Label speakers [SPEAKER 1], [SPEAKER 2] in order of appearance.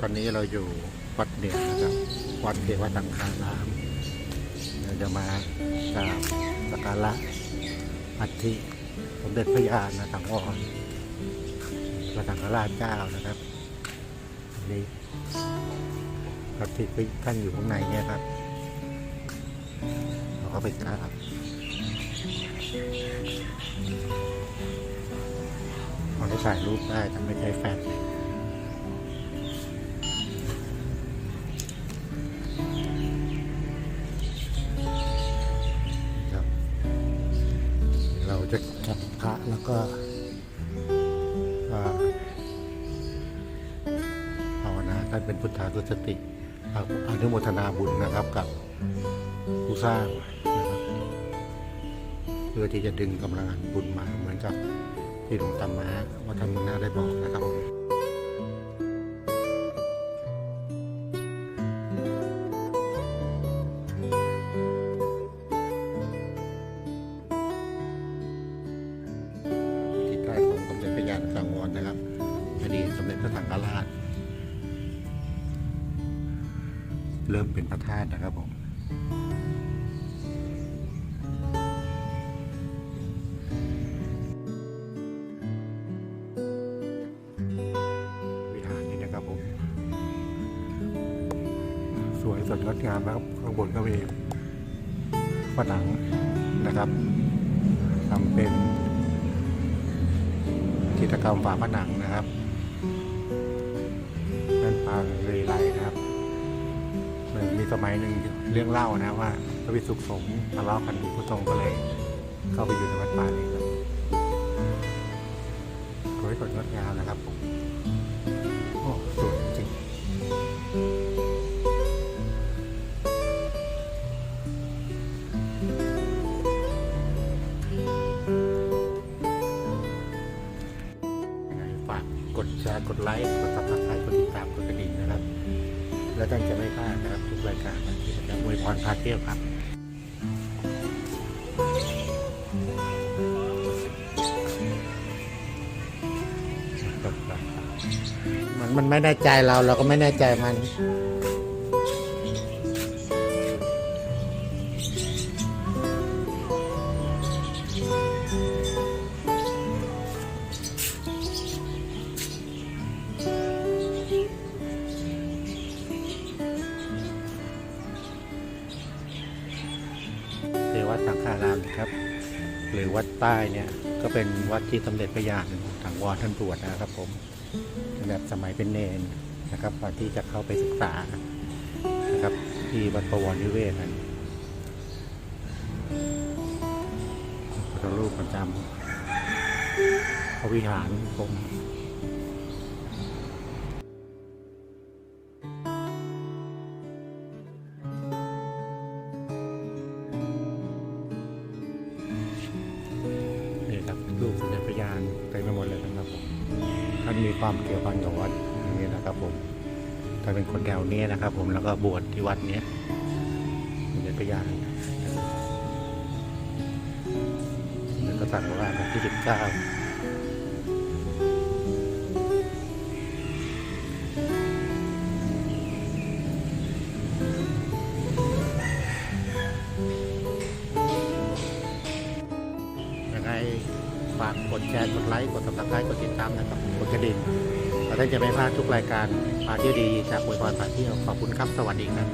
[SPEAKER 1] ตอนนี้เราอยู่วัดเหนือนะครับ วัดเทวสังฆารามเราจะมากราบสักการะอัฐิสมเด็จพระยาณสังวรพระสังฆราชเจ้านะครับอันนี่อัฐิที่ท่านอยู่ข้างในเนี่ยครับ เราก็ไปกราบเราได้ถ่ายรูปได้แต่ไม่ใช้แฟลช จะพระแล้วก็ภาวนาท่านเป็นพุทธานุสติอนุโมทนาบุญนะครับกับผู้สร้างนะครับเพื่อที่จะดึงกำลังบุญมาเหมือนกับที่หลวงตามาวัดธรรมนาได้บอกนะครับ เริ่มเป็นพระธาตุนะครับผมวิหารนี้นะครับผม สวยสดงดงามนะครับ ข้างบนก็มีผนังนะครับทำเป็นจิตรกรรมฝาผนังนะครับ สมัยหนึ่งเรื่องเล่านะว่าพระวิสุขสงฆ์ทะเลาะกันผู้ทรงก็เลยเข้าไปอยู่ในวัดป่านี้ครับสวยสดงดงามนะครับผมโอ้สวยจริงฝากกดแชร์กดไลค์กดซับสไครต์กดติดตามกดกระดิ่ง แล้วท่านจะไม่พลาดนะครับทุกรายการที่จะอวยพรพาเที่ยวครับมันมันไม่แน่ใจเราเราก็ไม่แน่ใจมัน เทวสังฆารามนะครับ หรือวัดใต้เนี่ยก็เป็นวัดที่สมเด็จพระยาณถังวรท่านบวชนะครับ ผมแบบสมัยเป็นเนนนะครับก่อนที่จะเข้าไปศึกษานะครับ ที่วัดประวรนิเวศนั้นพระรูปประจำพระวิหารผม รูปสัญพยาณเต็มไปหมดเลยนะครับผมท่านมีความเกี่ยวพันกับวัดอย่างนี้นะครับผมท่านเป็นคนแถวนี้นะครับ ผมแล้วก็บวชที่วัดนี้สัญพยาณแล้วก็สั่งว่าวันที่สิบเก้า ฝากกดแชร์กดไลค์กดติดตามกดติดตามนะครับกดกระดิ่งเราท่านจะไม่พลาดทุกรายการพาเที่ยวดีจากอวยพรพาเที่ยวขอบคุณครับสวัสดีครับ